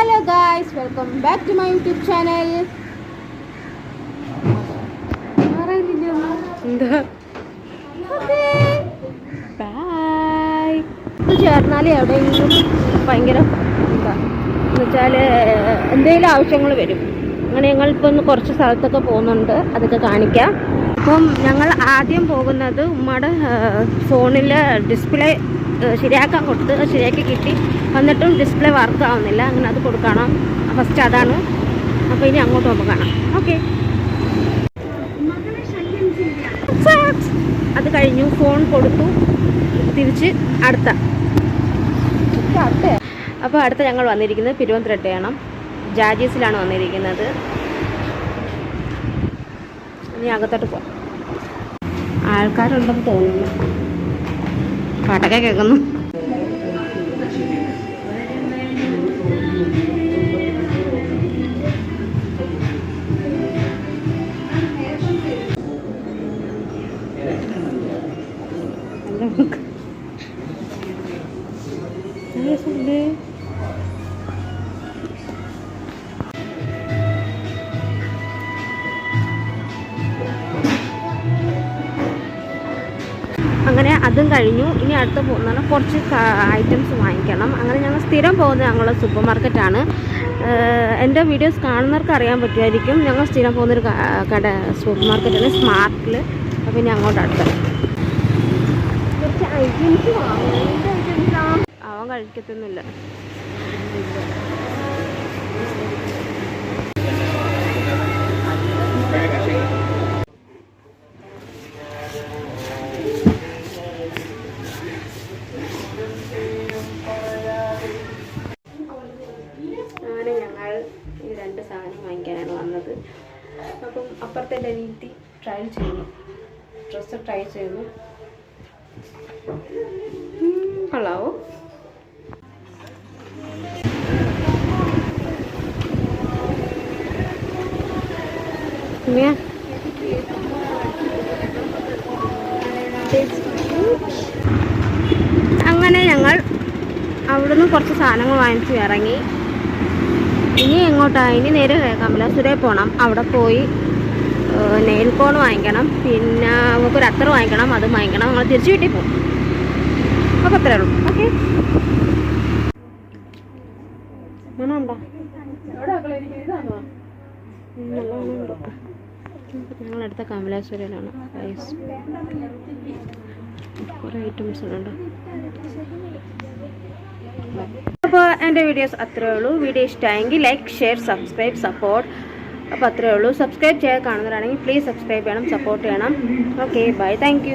Hello guys welcome back to my YouTube channel bye ഇത് ചേർന്നാൽ എവിടെയെങ്കിലും ഭയങ്കര എന്താ വെച്ചാൽ എന്തെങ്കിലും ആവശ്യങ്ങൾ വരും. അങ്ങനെ ഞങ്ങൾ ഇപ്പോൾ ഒന്ന് കുറച്ച് സ്ഥലത്തൊക്കെ പോകുന്നുണ്ട്. അതൊക്കെ കാണിക്കാം. അപ്പം ഞങ്ങൾ ആദ്യം പോകുന്നത് ഉമ്മയുടെ ഫോണിൽ ഡിസ്പ്ലേ ശരിയാക്കാൻ കൊടുത്ത് ശരിയാക്കി കിട്ടി. എന്നിട്ടും ഡിസ്പ്ലേ വർക്ക് ആവുന്നില്ല. അങ്ങനെ അത് കൊടുക്കണം. ഫസ്റ്റ് അതാണ്. അപ്പോൾ ഇനി അങ്ങോട്ട് പോകുമ്പോൾ കാണാം. ഓക്കെ അത് കഴിഞ്ഞു. ഫോൺ കൊടുത്തു. തിരിച്ച് അടുത്ത. അപ്പോൾ അടുത്ത ഞങ്ങൾ വന്നിരിക്കുന്നത് തിരുവനന്തപുരത്തെയാണ്. ജാജീസിലാണ് വന്നിരിക്കുന്നത്. ഇനി അകത്തോട്ട് പോവാം ആൾക്കാരുണ്ടെന്ന് തോന്നുന്നു. പാട്ടൊക്കെ കേൾക്കുന്നു. അങ്ങനെ അതും കഴിഞ്ഞു. ഇനി അടുത്ത പോകുന്ന കുറച്ച് ഐറ്റംസ് വാങ്ങിക്കണം. അങ്ങനെ ഞങ്ങൾ സ്ഥിരം പോകുന്നത് ഞങ്ങളുടെ സൂപ്പർ മാർക്കറ്റാണ് എന്റെ വീഡിയോസ് കാണുന്നവർക്ക് അറിയാൻ പറ്റുമായിരിക്കും. ഞങ്ങൾ സ്ഥിരം പോകുന്നൊരു കട സൂപ്പർ മാർക്കറ്റാണ് സ്മാർട്ടിൽ അപ്പോൾ ഇനി അങ്ങോട്ട് അടുത്ത്. കുറച്ച് ഐറ്റംസ് അവൻ കഴിക്കത്തൊന്നുമില്ല. അപ്പുറത്തെ അനിയത്തി ട്രയൽ ചെയ്യുന്നു. ഡ്രസ്സ് ട്രൈ ചെയ്യുന്നു. കൊള്ളാവോ? അങ്ങനെ ഞങ്ങൾ അവിടുന്ന് കുറച്ച് സാധനങ്ങൾ വാങ്ങിച്ചു ഇറങ്ങി. ഇനി എങ്ങോട്ടാണ് ഇനി നേരെ കമലാസുരേ പോകണം അവിടെ പോയി നെയിൽ കോൺ വാങ്ങിക്കണം. പിന്നെ നമുക്ക് ഒരു അത്തർ വാങ്ങിക്കണം അത് വാങ്ങിക്കണം. നമ്മൾ തിരിച്ചു വീട്ടിൽ പോകും. അപ്പോൾ അത്രേ ഉള്ളൂ. ഓക്കെ? മണമുണ്ടോ ഞങ്ങളടുത്ത ഗൈസ് കുറേ ഐറ്റംസ് ഉണ്ട്. അപ്പോൾ എന്റെ വീഡിയോസ് അത്രേ ഉള്ളൂ. വീഡിയോ ഇഷ്ടമായെങ്കിൽ ലൈക്ക് ഷെയർ സബ്സ്ക്രൈബ് സപ്പോർട്ട് അപ്പോൾ അത്രയേ ഉള്ളൂ. സബ്സ്ക്രൈബ് ചെയ്യാൻ കാണുന്നവരാണെങ്കിൽ പ്ലീസ് സബ്സ്ക്രൈബ് ചെയ്യണം സപ്പോർട്ട് ചെയ്യണം. Okay bye thank